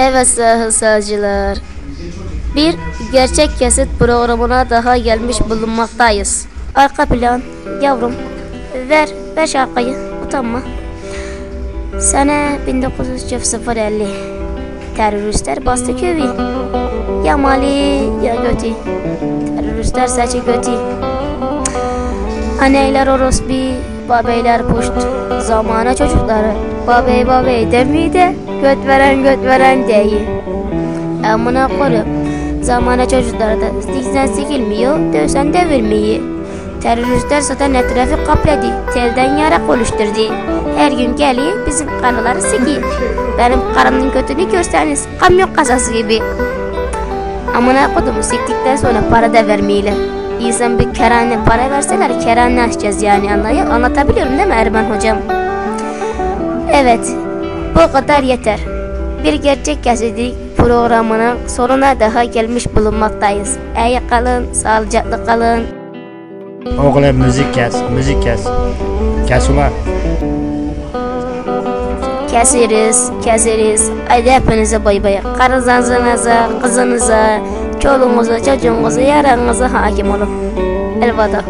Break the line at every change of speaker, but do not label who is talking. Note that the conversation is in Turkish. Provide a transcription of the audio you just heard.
Evet seyirciler. Bir gerçek kesit programına daha gelmiş bulunmaktayız. Arka plan yavrum ver ver şarkıyı utanma. Sene 1950 teröristler bastı köyü. Ya Mali ya Göti. Teröristler seçi Göti. Aneyler orospi, babeyler puşt. Zamana çocukları babey babey demiyor de göt veren göt veren deyi. Amına koyup zamana çocukları da diksen sikilmiyor, dövsen devirmiyor. Teröristler zaten etrafı kapladı, telden yarak oluşturdu. Her gün geliyor bizim karıları sikiyor. Benim karımın götünü görseniz kamyon kasası gibi. Amına kodumu siktikten sonra para da vermeyle. İnsan bir kerane para verseler kerane açacağız yani anlayı anlatabiliyorum değil mi Erman hocam? Evet bu kadar yeter. Bir gerçek gazetecilik programının sonuna daha gelmiş bulunmaktayız. İyi kalın, sağlıcakla kalın.
Oğlum müzik kes, müzik kes. Kes ulan.
Keseriz, keseriz. Haydi hepinize bay bay. Karınızınıza, kızınıza, çoluğunuza, çocuğunuza, yaranıza hakim olun. Elveda.